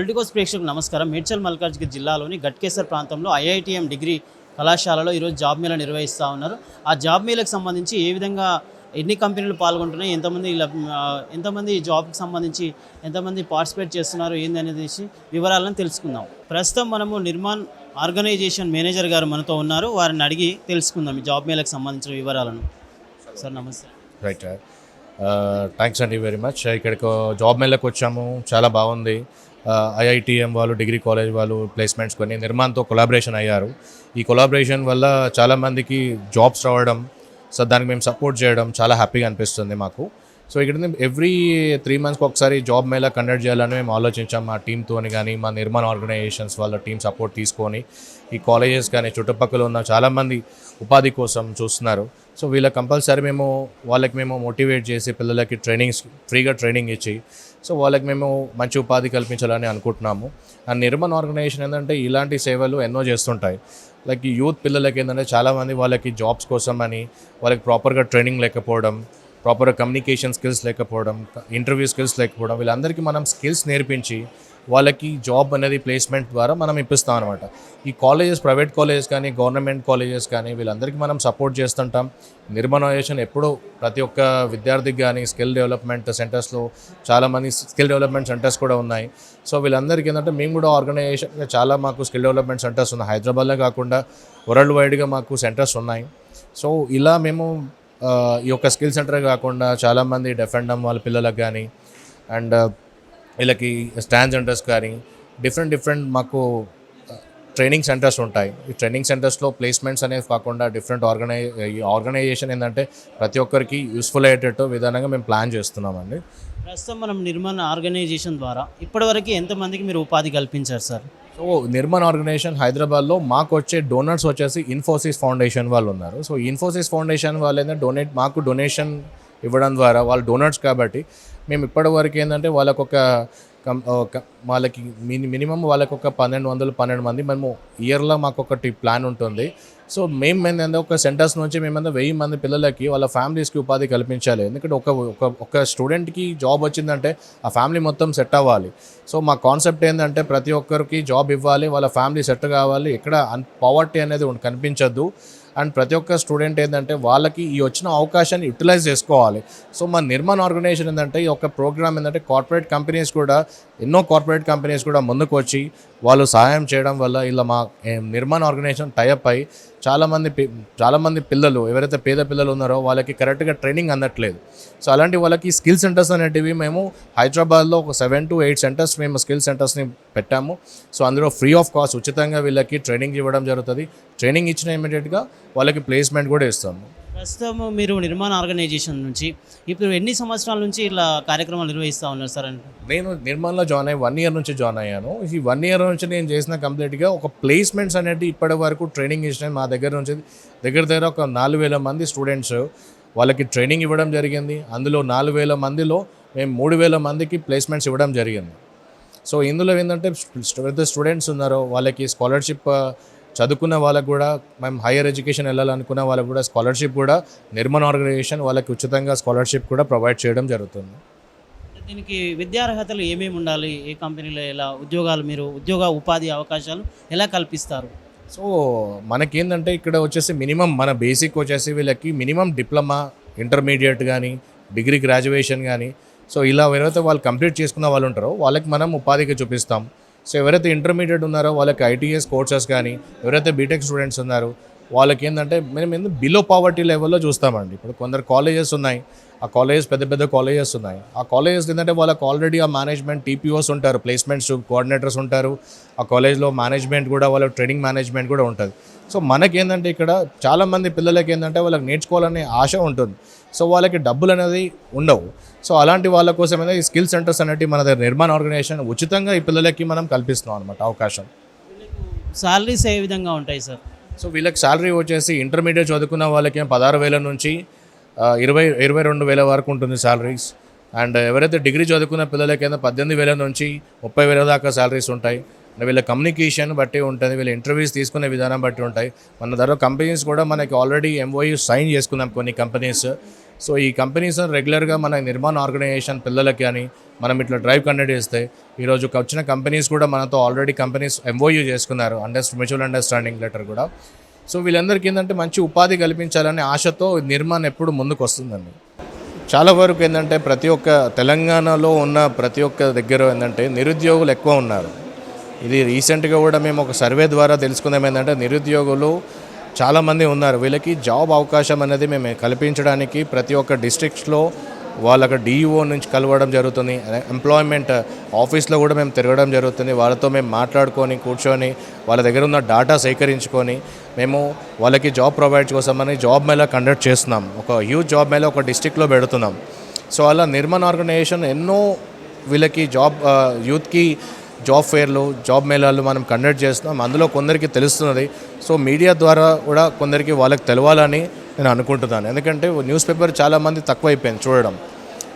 Politicos ప్రేక్షకులకు నమస్కారం మేడ్చల్ మల్కాజ్గిరి జిల్లాలోని గట్కేసర్ ప్రాంతంలో ఐఐటిఎం డిగ్రీ కళాశాలలో ఈరోజు జాబ్ మేళ నిర్వహిస్తూ ఉన్నారు ఆ జాబ్ మేళకు సంబంధించి ఏ విధంగా ఎన్ని కంపెనీలు పాల్గొంటున్నాయి ఎంతమంది ఎంతమంది జాబ్కి సంబంధించి ఎంతమంది పార్టిసిపేట్ చేస్తున్నారు ఏంది అనేది వివరాలను తెలుసుకుందాం ప్రస్తుతం మనము నిర్మాణ్ ఆర్గనైజేషన్ మేనేజర్ గారు మనతో ఉన్నారు వారిని అడిగి తెలుసుకుందాం ఈ జాబ్ మేళకు సంబంధించిన వివరాలను సార్ నమస్తే రైట్ థ్యాంక్స్ అండి వెరీ మచ్ ఇక్కడికి జాబ్ మేళకు వచ్చాము చాలా బాగుంది ఐఐటిఎం వాళ్ళు డిగ్రీ కాలేజ్ వాళ్ళు ప్లేస్మెంట్స్ కొన్ని నిర్మాణతో కొలాబరేషన్ అయ్యారు ఈ కొలాబరేషన్ వల్ల చాలామందికి జాబ్స్ రావడం సో దానికి మేము సపోర్ట్ చేయడం చాలా హ్యాపీగా అనిపిస్తుంది మాకు సో ఇక్కడ ఎవ్రీ త్రీ మంత్స్కి ఒకసారి జాబ్ మేళా కండక్ట్ చేయాలని మేము ఆలోచించాం మా టీంతో కానీ మా నిర్మాణ ఆర్గనైజేషన్స్ వాళ్ళ టీం సపోర్ట్ తీసుకొని ఈ కాలేజెస్ కానీ చుట్టుపక్కల ఉన్న చాలామంది ఉపాధి కోసం చూస్తున్నారు సో వీళ్ళ కంపల్సరీ మేము వాళ్ళకి మేము మోటివేట్ చేసి పిల్లలకి ట్రైనింగ్స్ ఫ్రీగా ట్రైనింగ్ ఇచ్చి సో వాళ్ళకి మేము మంచి ఉపాధి కల్పించాలని అనుకుంటున్నాము అండ్ నిర్మన్ ఆర్గనైజేషన్ ఏంటంటే ఇలాంటి సేవలు ఎన్నో చేస్తుంటాయి లైక్ యూత్ పిల్లలకి ఏంటంటే చాలామంది వాళ్ళకి జాబ్స్ కోసం అని వాళ్ళకి ప్రాపర్గా ట్రైనింగ్ లేకపోవడం ప్రాపర్గా కమ్యూనికేషన్ స్కిల్స్ లేకపోవడం ఇంటర్వ్యూ స్కిల్స్ లేకపోవడం వీళ్ళందరికీ మనం స్కిల్స్ నేర్పించి వాళ్ళకి జాబ్ అనేది ప్లేస్మెంట్ ద్వారా మనం ఇప్పిస్తాం అనమాట ఈ కాలేజెస్ ప్రైవేట్ కాలేజెస్ కానీ గవర్నమెంట్ కాలేజెస్ కానీ వీళ్ళందరికీ మనం సపోర్ట్ చేస్తుంటాం నిర్మనైజేషన్ ఎప్పుడూ ప్రతి ఒక్క విద్యార్థికి కానీ స్కిల్ డెవలప్మెంట్ సెంటర్స్లో చాలామంది స్కిల్ డెవలప్మెంట్ సెంటర్స్ కూడా ఉన్నాయి సో వీళ్ళందరికీ ఏంటంటే మేము కూడా ఆర్గనైజేషన్గా చాలా మాకు స్కిల్ డెవలప్మెంట్ సెంటర్స్ ఉన్నాయి హైదరాబాద్లో కాకుండా వరల్డ్ వైడ్గా మాకు సెంటర్స్ ఉన్నాయి సో ఇలా మేము ఈ యొక్క స్కిల్ సెంటర్ కాకుండా చాలామంది డెఫెండమ్ వాళ్ళ పిల్లలకు కానీ అండ్ వీళ్ళకి స్టాండ్ సెంటర్స్ కానీ డిఫరెంట్ డిఫరెంట్ మాకు ట్రైనింగ్ uh, సెంటర్స్ ఉంటాయి ఈ ట్రైనింగ్ సెంటర్స్లో ప్లేస్మెంట్స్ అనేవి కాకుండా డిఫరెంట్ ఆర్గనైజ్ ఈ ఆర్గనైజేషన్ ఏంటంటే ప్రతి ఒక్కరికి యూస్ఫుల్ అయ్యేటట్టు విధానంగా మేము ప్లాన్ చేస్తున్నామండి ప్రస్తుతం మనం నిర్మల్ ఆర్గనైజేషన్ ద్వారా ఇప్పటివరకు ఎంతమందికి మీరు ఉపాధి కల్పించారు సార్ సో నిర్మల్ ఆర్గనైజేషన్ హైదరాబాద్లో మాకు వచ్చే డోనర్స్ వచ్చేసి ఇన్ఫోసిస్ ఫౌండేషన్ వాళ్ళు ఉన్నారు సో ఇన్ఫోసిస్ ఫౌండేషన్ వాళ్ళు ఏంటంటే డొనేట్ మాకు డొనేషన్ ఇవ్వడం ద్వారా వాళ్ళు డోనర్స్ కాబట్టి మేము ఇప్పటి వరకు ఏంటంటే వాళ్ళకు ఒక వాళ్ళకి మినిమం వాళ్ళకి ఒక పన్నెండు వందలు పన్నెండు మంది మేము ఇయర్లో మాకు ఒకటి ప్లాన్ ఉంటుంది సో మేము మేము ఒక సెంటర్స్ నుంచి మేమంతా వెయ్యి మంది పిల్లలకి వాళ్ళ ఫ్యామిలీస్కి ఉపాధి కల్పించాలి ఎందుకంటే ఒక ఒక ఒక స్టూడెంట్కి జాబ్ వచ్చిందంటే ఆ ఫ్యామిలీ మొత్తం సెట్ అవ్వాలి సో మా కాన్సెప్ట్ ఏంటంటే ప్రతి ఒక్కరికి జాబ్ ఇవ్వాలి వాళ్ళ ఫ్యామిలీ సెట్ కావాలి ఎక్కడ అన్ పవర్టీ అనేది కనిపించద్దు అండ్ ప్రతి ఒక్క స్టూడెంట్ ఏంటంటే వాళ్ళకి ఈ వచ్చిన అవకాశాన్ని యూటిలైజ్ చేసుకోవాలి సో మా నిర్మాణ ఆర్గనైజేషన్ ఏంటంటే ఈ యొక్క ప్రోగ్రామ్ ఏంటంటే కార్పొరేట్ కంపెనీస్ కూడా ఎన్నో కార్పొరేట్ కంపెనీస్ కూడా ముందుకు వచ్చి వాళ్ళు సహాయం చేయడం వల్ల ఇలా మా నిర్మాణ ఆర్గనైజేషన్ టైప్ అయి చాలామంది చాలామంది పిల్లలు ఎవరైతే పేద పిల్లలు ఉన్నారో వాళ్ళకి కరెక్ట్గా ట్రైనింగ్ అందట్లేదు సో అలాంటి వాళ్ళకి స్కిల్ సెంటర్స్ అనేటివి మేము హైదరాబాద్లో ఒక సెవెన్ టు ఎయిట్ సెంటర్స్ మేము స్కిల్ సెంటర్స్ని పెట్టాము సో అందులో ఫ్రీ ఆఫ్ కాస్ట్ ఉచితంగా వీళ్ళకి ట్రైనింగ్ ఇవ్వడం జరుగుతుంది ట్రైనింగ్ ఇచ్చిన ఇమీడియట్గా వాళ్ళకి ప్లేస్మెంట్ కూడా ఇస్తాము ప్రస్తుతం మీరు నిర్మాణ ఆర్గనైజేషన్ నుంచి ఇప్పుడు ఎన్ని సంవత్సరాల నుంచి ఇలా కార్యక్రమాలు నిర్వహిస్తూ ఉన్నారు సార్ అంటే నేను నిర్మాణలో జాయిన్ అయ్యి వన్ ఇయర్ నుంచి జాయిన్ అయ్యాను ఈ వన్ ఇయర్ నుంచి నేను చేసిన కంప్లీట్గా ఒక ప్లేస్మెంట్స్ అనేది ఇప్పటి వరకు ట్రైనింగ్ ఇచ్చిన మా దగ్గర నుంచి దగ్గర దగ్గర ఒక నాలుగు వేల మంది స్టూడెంట్స్ వాళ్ళకి ట్రైనింగ్ ఇవ్వడం జరిగింది అందులో నాలుగు వేల మందిలో మేము మూడు వేల మందికి ప్లేస్మెంట్స్ ఇవ్వడం జరిగింది సో ఇందులో ఏంటంటే స్టూడెంట్స్ ఉన్నారో వాళ్ళకి స్కాలర్షిప్ చదువుకున్న వాళ్ళకు కూడా మేము హైయర్ ఎడ్యుకేషన్ వెళ్ళాలనుకున్న వాళ్ళకు కూడా స్కాలర్షిప్ కూడా నిర్మాణ ఆర్గనైజేషన్ వాళ్ళకి ఉచితంగా స్కాలర్షిప్ కూడా ప్రొవైడ్ చేయడం జరుగుతుంది దీనికి విద్యార్హతలు ఏమేమి ఉండాలి ఏ కంపెనీలో ఎలా ఉద్యోగాలు మీరు ఉద్యోగ ఉపాధి అవకాశాలు ఎలా కల్పిస్తారు సో మనకేంటంటే ఇక్కడ వచ్చేసి మినిమం మన బేసిక్ వచ్చేసి వీళ్ళకి మినిమం డిప్లొమా ఇంటర్మీడియట్ కానీ డిగ్రీ గ్రాడ్యుయేషన్ కానీ సో ఇలా ఎవరైతే వాళ్ళు కంప్లీట్ చేసుకున్న వాళ్ళు ఉంటారో వాళ్ళకి మనం ఉపాధిగా చూపిస్తాం సో ఎవరైతే ఇంటర్మీడియట్ ఉన్నారో వాళ్ళకి ఐటీఎస్ కోర్సెస్ కానీ ఎవరైతే బీటెక్ స్టూడెంట్స్ ఉన్నారో వాళ్ళకి ఏంటంటే మేము ఏంటంటే బిలో పావర్టీ లెవెల్లో చూస్తామండి ఇప్పుడు కొందరు కాలేజెస్ ఉన్నాయి ఆ కాలేజెస్ పెద్ద పెద్ద కాలేజెస్ ఉన్నాయి ఆ కాలేజెస్ ఏంటంటే వాళ్ళకి ఆల్రెడీ ఆ మేనేజ్మెంట్ టీపీఓస్ ఉంటారు ప్లేస్మెంట్స్ కోఆర్డినేటర్స్ ఉంటారు ఆ కాలేజ్లో మేనేజ్మెంట్ కూడా వాళ్ళ ట్రైనింగ్ మేనేజ్మెంట్ కూడా ఉంటుంది సో మనకేంటంటే ఇక్కడ చాలామంది పిల్లలకి ఏంటంటే వాళ్ళకి నేర్చుకోవాలనే ఆశ ఉంటుంది సో వాళ్ళకి డబ్బులు అనేది ఉండవు సో అలాంటి వాళ్ళ కోసం ఈ స్కిల్ సెంటర్స్ అనేవి మన దగ్గర నిర్మాణ ఆర్గనైజేషన్ ఉచితంగా ఈ పిల్లలకి మనం కల్పిస్తున్నాం అనమాట అవకాశం సాలరీస్ ఏ విధంగా ఉంటాయి సార్ సో వీళ్ళకి శాలరీ వచ్చేసి ఇంటర్మీడియట్ చదువుకున్న వాళ్ళకి పదహారు వేల నుంచి ఇరవై ఇరవై రెండు వేల వరకు ఉంటుంది శాలరీస్ అండ్ ఎవరైతే డిగ్రీ చదువుకున్న పిల్లలకైనా పద్దెనిమిది వేల నుంచి ముప్పై వేల దాకా శాలరీస్ ఉంటాయి వీళ్ళ కమ్యూనికేషన్ బట్టి ఉంటుంది వీళ్ళ ఇంటర్వ్యూస్ తీసుకునే విధానం బట్టి ఉంటాయి మన ధర కంపెనీస్ కూడా మనకి ఆల్రెడీ ఎంఓయూ సైన్ చేసుకున్నాం కొన్ని కంపెనీస్ సో ఈ కంపెనీస్ రెగ్యులర్గా మన నిర్మాణ ఆర్గనైజేషన్ పిల్లలకి కానీ మనం ఇట్లా డ్రైవ్ కండక్ట్ చేస్తే ఈరోజు వచ్చిన కంపెనీస్ కూడా మనతో ఆల్రెడీ కంపెనీస్ ఎంఓయూ చేసుకున్నారు అండర్ మ్యూచువల్ అండర్స్టాండింగ్ లెటర్ కూడా సో వీళ్ళందరికీ ఏంటంటే మంచి ఉపాధి కల్పించాలనే ఆశతో నిర్మాణం ఎప్పుడు ముందుకు వస్తుందండి చాలా వరకు ఏంటంటే ప్రతి ఒక్క తెలంగాణలో ఉన్న ప్రతి ఒక్క దగ్గర ఏంటంటే నిరుద్యోగులు ఎక్కువ ఉన్నారు ఇది రీసెంట్గా కూడా మేము ఒక సర్వే ద్వారా తెలుసుకుందాం ఏంటంటే నిరుద్యోగులు చాలామంది ఉన్నారు వీళ్ళకి జాబ్ అవకాశం అనేది మేము కల్పించడానికి ప్రతి ఒక్క డిస్ట్రిక్ట్స్లో వాళ్ళకి డిఈఓ e నుంచి కలవడం జరుగుతుంది ఎంప్లాయ్మెంట్ ఆఫీస్లో కూడా మేము తిరగడం జరుగుతుంది వాళ్ళతో మేము మాట్లాడుకొని కూర్చొని వాళ్ళ దగ్గర ఉన్న డాటా సేకరించుకొని మేము వాళ్ళకి జాబ్ ప్రొవైడ్ కోసమని జాబ్ మేళ కండక్ట్ చేస్తున్నాం ఒక హ్యూజ్ జాబ్ మేళ ఒక డిస్టిక్లో పెడుతున్నాం సో అలా నిర్మాణ ఆర్గనైజేషన్ ఎన్నో వీళ్ళకి జాబ్ యూత్కి జాబ్ ఫేర్లు జాబ్ మేళాలు మనం కండక్ట్ చేస్తున్నాం అందులో కొందరికి తెలుస్తున్నది సో మీడియా ద్వారా కూడా కొందరికి వాళ్ళకి తెలవాలని నేను అనుకుంటున్నాను ఎందుకంటే న్యూస్ పేపర్ చాలామంది తక్కువ అయిపోయింది చూడడం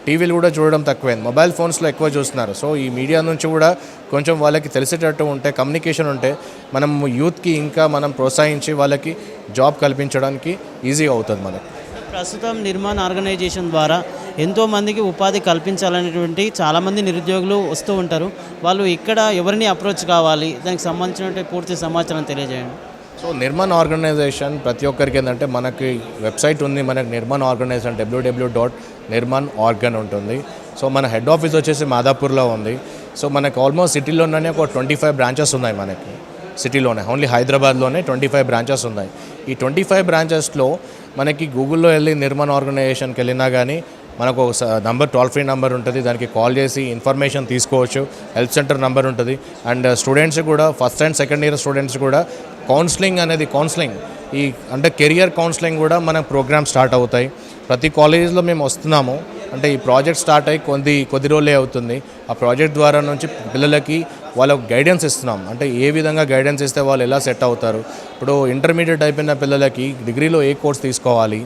టీవీలు కూడా చూడడం తక్కువైంది మొబైల్ ఫోన్స్లో ఎక్కువ చూస్తున్నారు సో ఈ మీడియా నుంచి కూడా కొంచెం వాళ్ళకి తెలిసేటట్టు ఉంటే కమ్యూనికేషన్ ఉంటే మనం యూత్కి ఇంకా మనం ప్రోత్సహించి వాళ్ళకి జాబ్ కల్పించడానికి ఈజీగా అవుతుంది మనకి ప్రస్తుతం నిర్మాణ ఆర్గనైజేషన్ ద్వారా ఎంతోమందికి ఉపాధి కల్పించాలనేటువంటి చాలామంది నిరుద్యోగులు వస్తూ ఉంటారు వాళ్ళు ఇక్కడ ఎవరిని అప్రోచ్ కావాలి దానికి సంబంధించినటువంటి పూర్తి సమాచారం తెలియజేయండి సో నిర్మాణ ఆర్గనైజేషన్ ప్రతి ఒక్కరికి ఏంటంటే మనకి వెబ్సైట్ ఉంది మనకి Nirmaan organisation WW dot Nirmaan org ఉంటుంది సో మన హెడ్ ఆఫీస్ వచ్చేసి మాదాపూర్లో ఉంది సో మనకు ఆల్మోస్ట్ సిటీలోనే ఒక ట్వంటీ ఫైవ్ బ్రాంచెస్ ఉన్నాయి మనకి సిటీలోనే ఓన్లీ హైదరాబాద్లోనే ట్వంటీ ఫైవ్ బ్రాంచెస్ ఉన్నాయి ఈ ట్వంటీ ఫైవ్ బ్రాంచెస్లో మనకి గూగుల్లో వెళ్ళి నిర్మాణ ఆర్గనైజేషన్కి వెళ్ళినా కానీ మనకు ఒక నంబర్ టోల్ ఫ్రీ నెంబర్ ఉంటుంది దానికి కాల్ చేసి ఇన్ఫర్మేషన్ తీసుకోవచ్చు హెల్త్ సెంటర్ నెంబర్ ఉంటుంది అండ్ స్టూడెంట్స్ కూడా first and second year students కూడా కౌన్సిలింగ్ అనేది కౌన్సిలింగ్ ఈ అంటే కెరియర్ కౌన్సిలింగ్ కూడా మన ప్రోగ్రామ్ స్టార్ట్ అవుతాయి ప్రతి కాలేజీలో మేము వస్తున్నాము అంటే ఈ ప్రాజెక్ట్ స్టార్ట్ అయ్యి కొద్ది కొద్ది రోజులే అవుతుంది ఆ ప్రాజెక్ట్ ద్వారా నుంచి పిల్లలకి వాళ్ళకు గైడెన్స్ ఇస్తున్నాం అంటే ఏ విధంగా గైడెన్స్ ఇస్తే వాళ్ళు ఎలా సెట్ అవుతారు ఇప్పుడు ఇంటర్మీడియట్ అయిపోయిన పిల్లలకి డిగ్రీలో ఏ కోర్స్ తీసుకోవాలి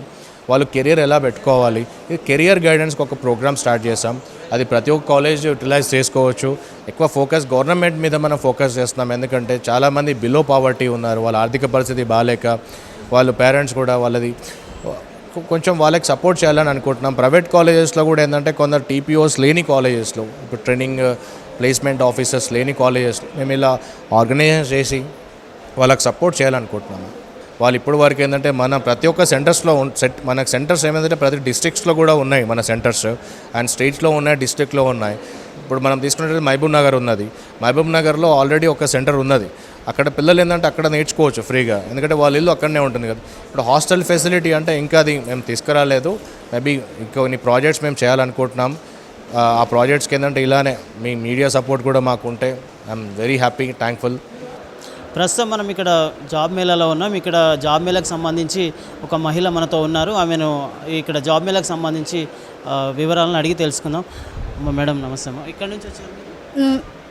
వాళ్ళు కెరియర్ ఎలా పెట్టుకోవాలి కెరియర్ గైడెన్స్కి ఒక ప్రోగ్రామ్ స్టార్ట్ చేసాం అది ప్రతి ఒక్క కాలేజ్ యూటిలైజ్ చేసుకోవచ్చు ఎక్కువ ఫోకస్ గవర్నమెంట్ మీద మనం ఫోకస్ చేస్తున్నాం ఎందుకంటే చాలామంది బిలో పావర్టీ ఉన్నారు వాళ్ళ ఆర్థిక పరిస్థితి బాగాలేక వాళ్ళు పేరెంట్స్ కూడా వాళ్ళది కొంచెం వాళ్ళకి సపోర్ట్ చేయాలని అనుకుంటున్నాం ప్రైవేట్ కాలేజెస్లో కూడా ఏంటంటే కొందరు టీపీఓస్ లేని కాలేజెస్లో ఇప్పుడు ట్రైనింగ్ ప్లేస్మెంట్ ఆఫీసర్స్ లేని కాలేజెస్ మేము ఇలా ఆర్గనైజ్ చేసి వాళ్ళకి సపోర్ట్ చేయాలనుకుంటున్నాము వాళ్ళు ఇప్పుడు వరకు ఏంటంటే మన ప్రతి ఒక్క సెంటర్స్లో సెట్ మన సెంటర్స్ ఏమైందంటే ప్రతి డిస్ట్రిక్ట్స్లో కూడా ఉన్నాయి మన సెంటర్స్ అండ్ స్టేట్స్లో ఉన్నాయి డిస్ట్రిక్ట్లో ఉన్నాయి ఇప్పుడు మనం తీసుకున్నట్టు మహబూబ్ నగర్ ఉన్నది మహబూబ్ నగర్లో ఆల్రెడీ ఒక సెంటర్ ఉన్నది అక్కడ పిల్లలు ఏంటంటే అక్కడ నేర్చుకోవచ్చు ఫ్రీగా ఎందుకంటే వాళ్ళ ఇల్లు అక్కడనే ఉంటుంది కదా ఇప్పుడు హాస్టల్ ఫెసిలిటీ అంటే ఇంకా అది మేము తీసుకురాలేదు మేబీ ఇంకొన్ని ప్రాజెక్ట్స్ మేము చేయాలనుకుంటున్నాం ఆ ప్రాజెక్ట్స్కి ఏంటంటే ఇలానే మీ మీడియా సపోర్ట్ కూడా మాకు ఉంటే ఐఎమ్ వెరీ హ్యాపీ థ్యాంక్ఫుల్ ప్రస్తుతం మనం ఇక్కడ జాబ్ మేళాలో ఉన్నాం ఇక్కడ జాబ్ మేళాకు సంబంధించి ఒక మహిళ మనతో ఉన్నారు ఆమెను ఇక్కడ జాబ్ మేళాకు సంబంధించి వివరాలను అడిగి తెలుసుకుందాం మేడం నమస్తే ఇక్కడ నుంచి వచ్చాను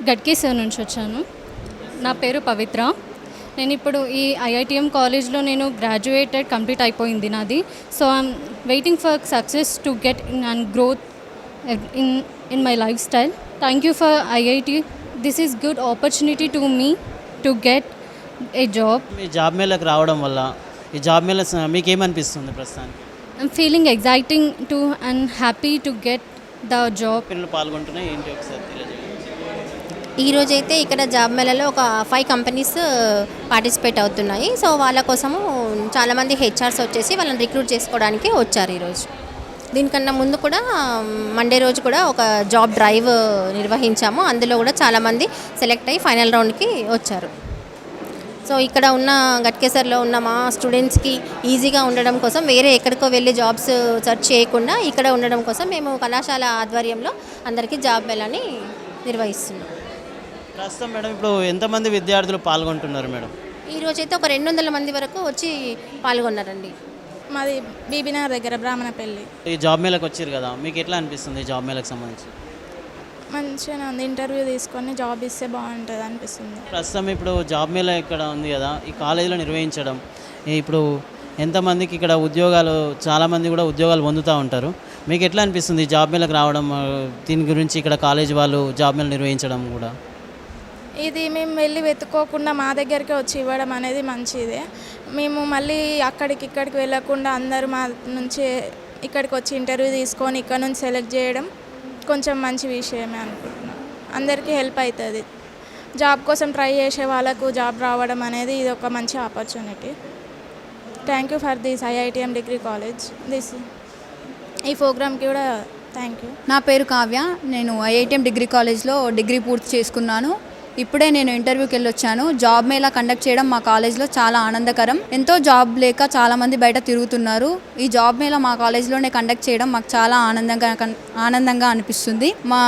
గడ్కేశ్వర్ నుంచి వచ్చాను నా పేరు పవిత్ర నేను ఇప్పుడు ఈ ఐఐటిఎం కాలేజ్లో నేను గ్రాడ్యుయేటెడ్ కంప్లీట్ అయిపోయింది నాది so I'm waiting for success to get and growth in in my lifestyle thank you for IIT This is good opportunity to me to get a job me job మేళకు రావడం వల్ల ఈ job Mela మీకు ఏమనిపిస్తుంది ప్రస్తుతానికి I'm feeling exciting too and happy to get the job. పిల్లలు పాల్గొంటున్నాయి ఏంటి ఒకసారి తెలియజేయండి అయితే ఇక్కడ జాబ్ మేళలో ఒక ఫైవ్ కంపెనీస్ పార్టిసిపేట్ అవుతున్నాయి సో వాళ్ళ కోసము చాలామంది హెచ్ఆర్స్ వచ్చేసి వాళ్ళని రిక్రూట్ చేసుకోవడానికి వచ్చారు ఈరోజు దీనికన్నా ముందు కూడా మండే రోజు కూడా ఒక జాబ్ డ్రైవ్ నిర్వహించాము అందులో కూడా చాలామంది సెలెక్ట్ అయ్యి ఫైనల్ రౌండ్కి వచ్చారు సో ఇక్కడ ఉన్న గట్కేసర్లో ఉన్న మా స్టూడెంట్స్కి ఈజీగా ఉండడం కోసం వేరే ఎక్కడికో వెళ్ళి జాబ్స్ సెర్చ్ చేయకుండా ఇక్కడ ఉండడం కోసం మేము కళాశాల ఆధ్వర్యంలో అందరికీ జాబ్ వెళ్ళని నిర్వహిస్తున్నాం ప్రస్తుతం మేడం ఇప్పుడు ఎంతమంది విద్యార్థులు పాల్గొంటున్నారు మేడం ఈరోజైతే ఒక రెండు వందల మంది వరకు వచ్చి పాల్గొన్నారండి మాది బీబీనగర్ దగ్గర బ్రాహ్మణపల్లి ఈ జాబ్ మేళకు వచ్చారు కదా మీకు ఎట్లా అనిపిస్తుంది జాబ్ మేళకు సంబంధించి మంచిగా ఉంది ఇంటర్వ్యూ తీసుకొని జాబ్ ఇస్తే బాగుంటుంది అనిపిస్తుంది ప్రస్తుతం ఇప్పుడు జాబ్ మేళ ఇక్కడ ఉంది కదా ఈ కాలేజీలో నిర్వహించడం ఇప్పుడు ఎంతమందికి ఇక్కడ ఉద్యోగాలు చాలామంది కూడా ఉద్యోగాలు పొందుతూ ఉంటారు మీకు ఎట్లా అనిపిస్తుంది జాబ్ మేళకు రావడం దీని గురించి ఇక్కడ కాలేజ్ వాళ్ళు జాబ్ మేళ నిర్వహించడం కూడా ఇది మేము వెళ్ళి వెతుక్కోకుండా మా దగ్గరికి వచ్చి ఇవ్వడం అనేది మంచిదే మేము మళ్ళీ అక్కడికి ఇక్కడికి వెళ్ళకుండా అందరు మా నుంచి ఇక్కడికి వచ్చి ఇంటర్వ్యూ తీసుకొని ఇక్కడ నుంచి సెలెక్ట్ చేయడం కొంచెం మంచి విషయమే అనుకుంటున్నాను అందరికీ హెల్ప్ అవుతుంది జాబ్ కోసం ట్రై చేసే వాళ్ళకు జాబ్ రావడం అనేది ఇది ఒక మంచి opportunity thank you for this IITM degree college this ఈ ప్రోగ్రామ్కి కూడా థ్యాంక్ యూ నా పేరు కావ్య నేను ఐఐటిఎం డిగ్రీ కాలేజ్లో డిగ్రీ పూర్తి చేసుకున్నాను ఇప్పుడే నేను ఇంటర్వ్యూకి వెళ్ళి వచ్చాను జాబ్ మేళా కండక్ట్ చేయడం మా కాలేజ్లో చాలా ఆనందకరం ఎంతో జాబ్ లేక చాలామంది బయట తిరుగుతున్నారు ఈ జాబ్ మీద మా కాలేజ్లోనే కండక్ట్ చేయడం మాకు చాలా ఆనందంగా ఆనందంగా అనిపిస్తుంది మా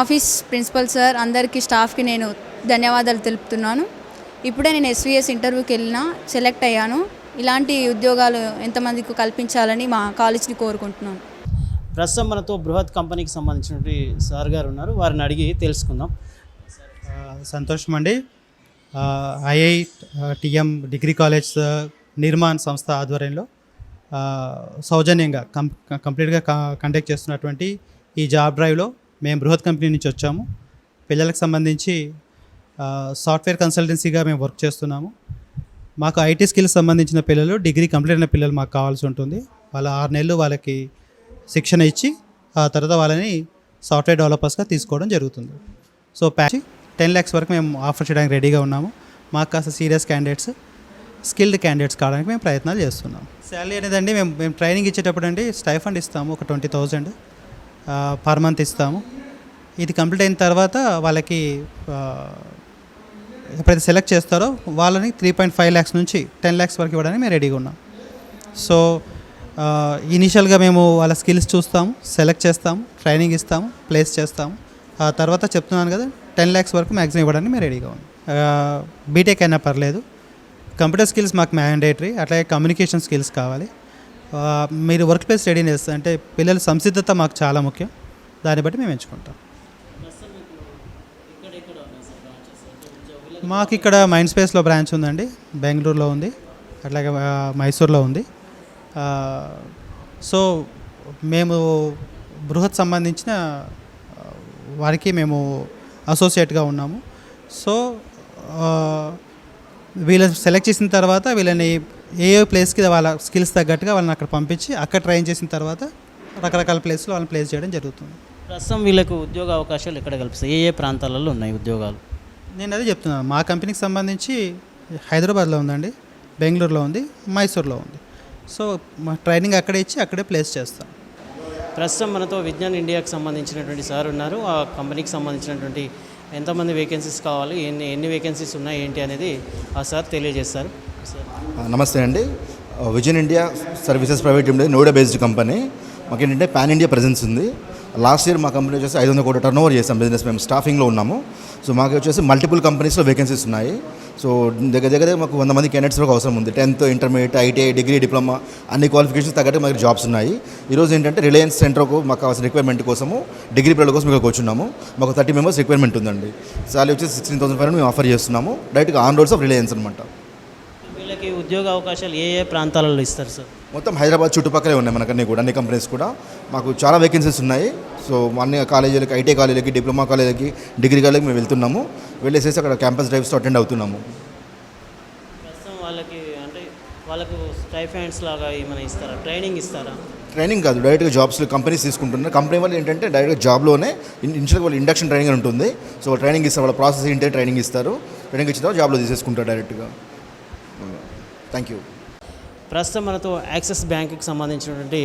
ఆఫీస్ ప్రిన్సిపల్ సార్ అందరికీ స్టాఫ్కి నేను ధన్యవాదాలు తెలుపుతున్నాను ఇప్పుడే నేను ఎస్విఎస్ ఇంటర్వ్యూకి వెళ్ళిన సెలెక్ట్ అయ్యాను ఇలాంటి ఉద్యోగాలు ఎంతమందికి కల్పించాలని మా కాలేజ్ని కోరుకుంటున్నాను ప్రస్తుతం మనతో బృహత్ కంపెనీకి సంబంధించినటువంటి సార్ గారు ఉన్నారు వారిని అడిగి తెలుసుకుందాం సంతోషం అండి ఐఐటిఎం డిగ్రీ కాలేజ్ నిర్మాణ్ సంస్థ ఆధ్వర్యంలో సౌజన్యంగా కం కంప్లీట్గా కండక్ట్ చేస్తున్నటువంటి ఈ జాబ్ డ్రైవ్లో మేము బృహత్ కంపెనీ నుంచి వచ్చాము పిల్లలకు సంబంధించి సాఫ్ట్వేర్ కన్సల్టెన్సీగా మేము వర్క్ చేస్తున్నాము మాకు ఐటీ స్కిల్స్ సంబంధించిన పిల్లలు డిగ్రీ కంప్లీట్ అయిన పిల్లలు మాకు కావాల్సి ఉంటుంది వాళ్ళ ఆరు నెలలు వాళ్ళకి శిక్షణ ఇచ్చి ఆ తర్వాత వాళ్ళని సాఫ్ట్వేర్ డెవలపర్స్గా తీసుకోవడం జరుగుతుంది సో ప్యాచింగ్ టెన్ ల్యాక్స్ వరకు మేము ఆఫర్ చేయడానికి రెడీగా ఉన్నాము మాకు కాస్త సీరియస్ క్యాండిడేట్స్ స్కిల్డ్ క్యాండిడేట్స్ కావడానికి మేము ప్రయత్నాలు చేస్తున్నాం శాలరీ అనేదండి మేము మేము ట్రైనింగ్ ఇచ్చేటప్పుడు అండి స్టైఫండ్ ఇస్తాము ఒక ట్వంటీ థౌజండ్ పర్ మంత్ ఇస్తాము ఇది కంప్లీట్ అయిన తర్వాత వాళ్ళకి ఎప్పుడైతే సెలెక్ట్ చేస్తారో వాళ్ళని త్రీ పాయింట్ ఫైవ్ ల్యాక్స్ నుంచి టెన్ ల్యాక్స్ వరకు ఇవ్వడానికి మేము రెడీగా ఉన్నాం సో ఇనీషియల్గా మేము వాళ్ళ స్కిల్స్ చూస్తాము సెలెక్ట్ చేస్తాము ట్రైనింగ్ ఇస్తాము ప్లేస్ చేస్తాము ఆ తర్వాత చెప్తున్నాను కదా టెన్ ల్యాక్స్ వరకు మ్యాక్సిమం ఇవ్వడానికి మేము రెడీగా ఉంది బీటెక్ అయినా పర్లేదు కంప్యూటర్ స్కిల్స్ మాకు మ్యాండేటరీ అట్లాగే కమ్యూనికేషన్ స్కిల్స్ కావాలి మీరు వర్క్ ప్లేస్ రెడీనెస్ అంటే పిల్లల సంసిద్ధత మాకు చాలా ముఖ్యం దాన్ని బట్టి మేము ఎంచుకుంటాం మాకు ఇక్కడ మైండ్ స్పేస్లో బ్రాంచ్ ఉందండి బెంగళూరులో ఉంది అట్లాగే మైసూర్లో ఉంది సో మేము బృహత్ సంబంధించిన వారికి మేము అసోసియేట్గా ఉన్నాము సో వీళ్ళని సెలెక్ట్ చేసిన తర్వాత వీళ్ళని ఏ ఏ ప్లేస్కి వాళ్ళ స్కిల్స్ తగ్గట్టుగా వాళ్ళని అక్కడ పంపించి అక్కడ ట్రైన్ చేసిన తర్వాత రకరకాల ప్లేస్లో వాళ్ళని ప్లేస్ చేయడం జరుగుతుంది ప్రస్తుతం వీళ్ళకు ఉద్యోగ అవకాశాలు ఎక్కడ కల్పిస్తాయి ఏ ఏ ప్రాంతాలలో ఉన్నాయి ఉద్యోగాలు నేను అదే చెప్తున్నాను మా కంపెనీకి సంబంధించి హైదరాబాద్లో ఉందండి బెంగళూరులో ఉంది మైసూర్లో ఉంది సో మా ట్రైనింగ్ అక్కడే ఇచ్చి అక్కడే ప్లేస్ చేస్తాం ప్రస్తుతం మనతో విజ్ఞాన్ ఇండియాకి సంబంధించినటువంటి సార్ ఉన్నారు ఆ కంపెనీకి సంబంధించినటువంటి ఎంతమంది వేకెన్సీస్ కావాలి ఎన్ని ఎన్ని వేకెన్సీస్ ఉన్నాయి ఏంటి అనేది ఆ సార్ తెలియజేస్తారు నమస్తే అండి Vision India Services Private Limited Noida based company మాకేంటంటే పాన్ ఇండియా ప్రజెన్స్ ఉంది లాస్ట్ ఇయర్ మా కంపెనీ వచ్చేసి ఐదు వందల కోట్ల టర్న్ ఓవర్ చేసాం బిజినెస్ మేము స్టాఫింగ్లో ఉన్నాము సో మాకు వచ్చేసి మల్టిపుల్ కంపెనీస్లో వేకెన్సీస్ ఉన్నాయి సో దగ్గర దగ్గర మాకు వంద మంది క్యాండిడేట్స్ వరకు అవసరం ఉంది tenth intermediate ITI degree diploma అన్ని క్వాలిఫికేషన్స్ తగ్గట్టు మాకు జాబ్స్ ఉన్నాయి ఈరోజు ఏంటంటే రిలయన్స్ సెంటర్కు మాకు కావాల్సిన రిక్వైర్మెంట్ కోసము డిగ్రీ పిల్లల కోసం ఇక్కడ వచ్చున్నాము మాకు థర్టీ మెంబర్స్ రిక్వైర్మెంట్ ఉందండి సాలరీ వచ్చి సిక్స్టీన్ థౌసండ్ ఫైవ్ మేము ఆఫర్ చేస్తున్నాము డైరెక్ట్గా ఆన్ రోడ్స్ ఆఫ్ రిలయన్స్ అనమాట వీళ్ళకి ఉద్యోగ అవకాశాలు ఏ ఏ ప్రాంతాలలో ఇస్తారు సార్ మొత్తం హైదరాబాద్ చుట్టుపక్కలే ఉన్నాయి మనకన్నీ కూడా అన్ని కంపెనీస్ కూడా మాకు చాలా వేకెన్సీస్ ఉన్నాయి సో అన్ని కాలేజీలకి ఐటీ కాలేజీలకి డిప్లొమా కాలేజీలకి డిగ్రీ కాలేజీకి మేము వెళ్తున్నాము వెళ్ళేసేసి అక్కడ క్యాంపస్ డ్రైవ్స్తో అటెండ్ అవుతున్నాము ప్రస్తుతం వాళ్ళకి అంటే వాళ్ళకు లాగా ఏమైనా ఇస్తారా ట్రైనింగ్ ఇస్తారా ట్రైనింగ్ కాదు డైరెక్ట్గా జాబ్స్ కంపెనీస్ తీసుకుంటున్నారు కంపెనీ వాళ్ళు ఏంటంటే డైరెక్ట్గా జాబ్లోనే ఇన్షియల్ వాళ్ళు ఇండక్షన్ ట్రైనింగ్ ఉంటుంది సో ట్రైనింగ్ ఇస్తారు వాళ్ళ ప్రాసెస్ ఏంటంటే ట్రైనింగ్ ఇస్తారు ట్రైనింగ్ ఇచ్చిన తర్వాత జాబ్లో తీసేసుకుంటారు డైరెక్ట్గా థ్యాంక్ యూ ప్రస్తుతం మనతో యాక్సిస్ బ్యాంక్కి సంబంధించినటువంటి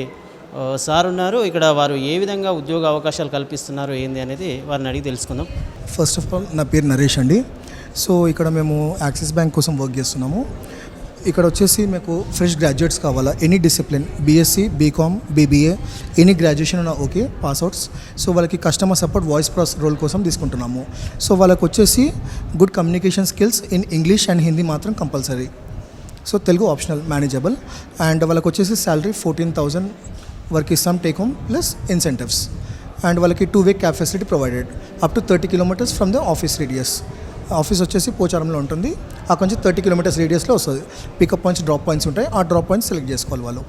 సార్ ఉన్నారు ఇక్కడ వారు ఏ విధంగా ఉద్యోగ అవకాశాలు కల్పిస్తున్నారు ఏంది అనేది వారిని అడిగి తెలుసుకుందాం ఫస్ట్ ఆఫ్ ఆల్ నా పేరు నరేష్ అండి సో ఇక్కడ మేము యాక్సిస్ బ్యాంక్ కోసం వర్క్ చేస్తున్నాము ఇక్కడ వచ్చేసి మీకు ఫ్రెష్ గ్రాడ్యుయేట్స్ కావాలా any discipline BSc BCom BBA any graduation ఉన్నా ఓకే పాస్అవుట్స్ సో వాళ్ళకి customer support voice process role కోసం తీసుకుంటున్నాము సో వాళ్ళకి వచ్చేసి good communication skills in English and Hindi మాత్రం compulsory so Telugu optional manageable and వాళ్ళకి వచ్చేసి శాలరీ ఫోర్టీన్ థౌజండ్ వర్క్ ఇస్తాం take home plus incentives and వాళ్ళకి two way cab facility provided up to thirty kilometers from the office radius office వచ్చేసి పోచారంలో ఉంటుంది అక్కడ నుంచి థర్టీ కిలోమీటర్స్ రేడియస్లో వస్తుంది పికప్ పాయింట్స్ డ్రాప్ పాయింట్స్ ఉంటాయి ఆ డ్రాప్ పాయింట్స్ సెలెక్ట్ చేసుకోవాలి వాళ్ళు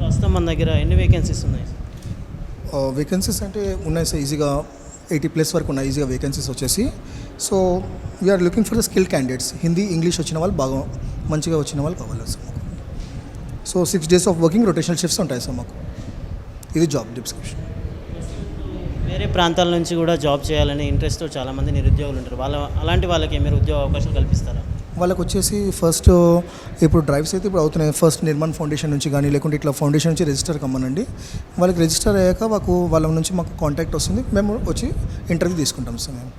ప్రస్తుతం మన దగ్గర ఎన్ని వేకెన్సీస్ ఉన్నాయి వేకెన్సీస్ అంటే ఉన్నాయి సార్ ఈజీగా ఎయిటీ ప్లస్ వరకు ఉన్నాయి ఈజీగా వేకెన్సీస్ వచ్చేసి so we are looking for the skill candidates Hindi English వచ్చిన వాళ్ళు బాగా మంచిగా వచ్చిన వాళ్ళు కావాలి sir so six days of working rotational shifts ఉంటాయి సార్ మాకు ఇది జాబ్ డిస్క్రిప్షన్ వేరే ప్రాంతాల నుంచి కూడా జాబ్ చేయాలని ఇంట్రెస్ట్తో చాలామంది నిరుద్యోగులు ఉంటారు వాళ్ళ అలాంటి వాళ్ళకి మీరు ఉద్యోగ అవకాశం కల్పిస్తారా వాళ్ళకి వచ్చేసి ఫస్ట్ ఇప్పుడు డ్రైవ్స్ అయితే ఇప్పుడు అవుతున్నాయి ఫస్ట్ నిర్మాణ్ ఫౌండేషన్ నుంచి కానీ లేకుంటే ఇట్లా ఫౌండేషన్ నుంచి రిజిస్టర్ కమ్మనండి వాళ్ళకి రిజిస్టర్ అయ్యాక మాకు వాళ్ళ నుంచి మాకు కాంటాక్ట్ వస్తుంది మేము వచ్చి ఇంటర్వ్యూ తీసుకుంటాం సార్ మేము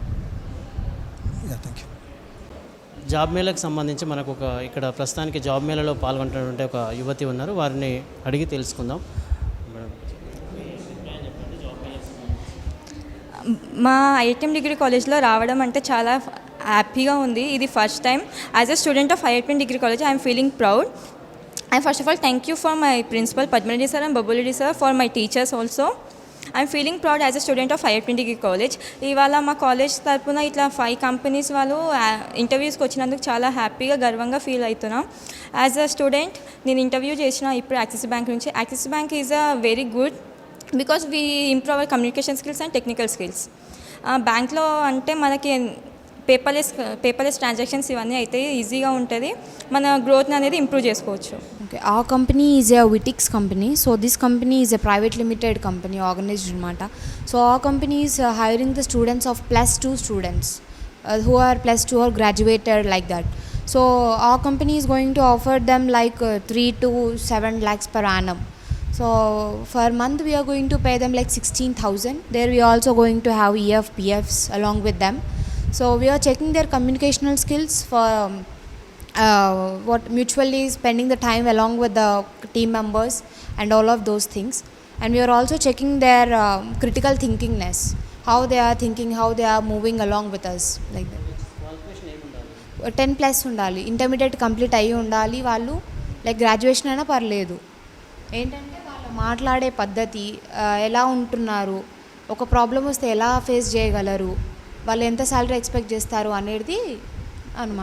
జాబ్ మేళకు సంబంధించి మనకు ఒక ఇక్కడ ప్రస్తుతానికి జాబ్ మేళలో పాల్గొంటున్నటువంటి ఒక యువతి ఉన్నారు వారిని అడిగి తెలుసుకుందాం మా ఐఐటిఎం డిగ్రీ కాలేజ్లో రావడం అంటే చాలా హ్యాపీగా ఉంది ఇది first time as a student of IITM degree college I'm feeling proud I first of all thank you for my principal Padma Reddy sir and Bobbula Reddy sir for my teachers also I'm feeling proud as a student of higher degree college ఇవాళ మా college తరఫున ఇట్లా five companies వాళ్ళు ఇంటర్వ్యూస్కి వచ్చినందుకు చాలా హ్యాపీగా గర్వంగా feel అవుతున్నాం యాజ్ అ స్టూడెంట్ నేను ఇంటర్వ్యూ చేసిన ఇప్పుడు యాక్సిస్ బ్యాంక్ నుంచి Axis bank is a very good because we improve our communication skills and technical skills బ్యాంక్లో అంటే మనకి పేపర్లెస్ పేపర్లెస్ ట్రాన్సాక్షన్స్ ఇవన్నీ అయితే ఈజీగా ఉంటుంది మన గ్రోత్ని అనేది ఇంప్రూవ్ చేసుకోవచ్చు Okay, our company is a Witix company. So this company is a private limited company organized in Mata. So our company is uh, hiring the students of +2 students uh, who are +2 or graduated like that. So our company is going to offer them like uh, 3 to 7 lakhs per annum. So for a month we are going to pay them like 16,000. There we are also going to have EF, PFs along with them. So we are checking their communicational skills for um, uh, what mutually spending the time along with the team members and all of those things and we are also checking their um, critical thinkingness how they are thinking how they are moving along with us like that ten plus ఉండాలి intermediate complete అయ్యి ఉండాలి వాళ్ళు like graduation అయినా పర్లేదు ఏంటంటే వాళ్ళు మాట్లాడే పద్ధతి ఎలా ఉంటున్నారు ఒక ప్రాబ్లం వస్తే ఎలా ఫేస్ చేయగలరు వాళ్ళు ఎంత శాలరీ ఎక్స్పెక్ట్ చేస్తారు అనేది అవును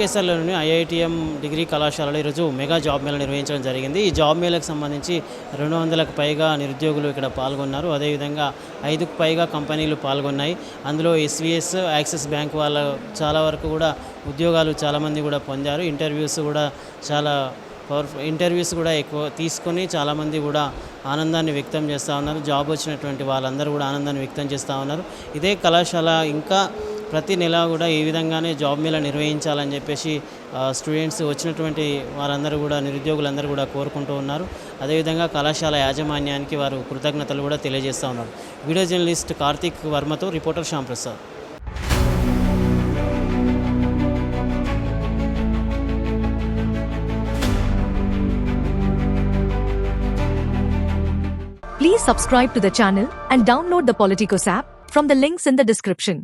మేడం ఐఐటిఎం డిగ్రీ కళాశాలలో ఈరోజు మెగా జాబ్ మేళ నిర్వహించడం జరిగింది ఈ జాబ్ మేళకు సంబంధించి రెండు వందలకు పైగా నిరుద్యోగులు ఇక్కడ పాల్గొన్నారు అదేవిధంగా ఐదుకు పైగా కంపెనీలు పాల్గొన్నాయి అందులో ఎస్విఎస్ యాక్సిస్ బ్యాంక్ వాళ్ళ చాలా వరకు కూడా ఉద్యోగాలు చాలామంది కూడా పొందారు ఇంటర్వ్యూస్ కూడా చాలా పవర్ఫుల్ ఇంటర్వ్యూస్ కూడా ఎక్కువ తీసుకొని చాలామంది కూడా ఆనందాన్ని వ్యక్తం చేస్తూ ఉన్నారు జాబ్ వచ్చినటువంటి వాళ్ళందరూ కూడా ఆనందాన్ని వ్యక్తం చేస్తూ ఉన్నారు ఇదే కళాశాల ఇంకా ప్రతి నెల కూడా ఈ విధంగానే జాబ్ మేళ నిర్వహించాలని చెప్పేసి స్టూడెంట్స్ వచ్చినటువంటి వారందరూ కూడా నిరుద్యోగులందరూ కూడా కోరుకుంటూ ఉన్నారు అదేవిధంగా కళాశాల యాజమాన్యానికి వారు కృతజ్ఞతలు కూడా తెలియజేస్తూ ఉన్నారు video journalist Karthik వర్మతో reporter Shyamprasad Please subscribe to the channel and download the Politicos app from the links in the description.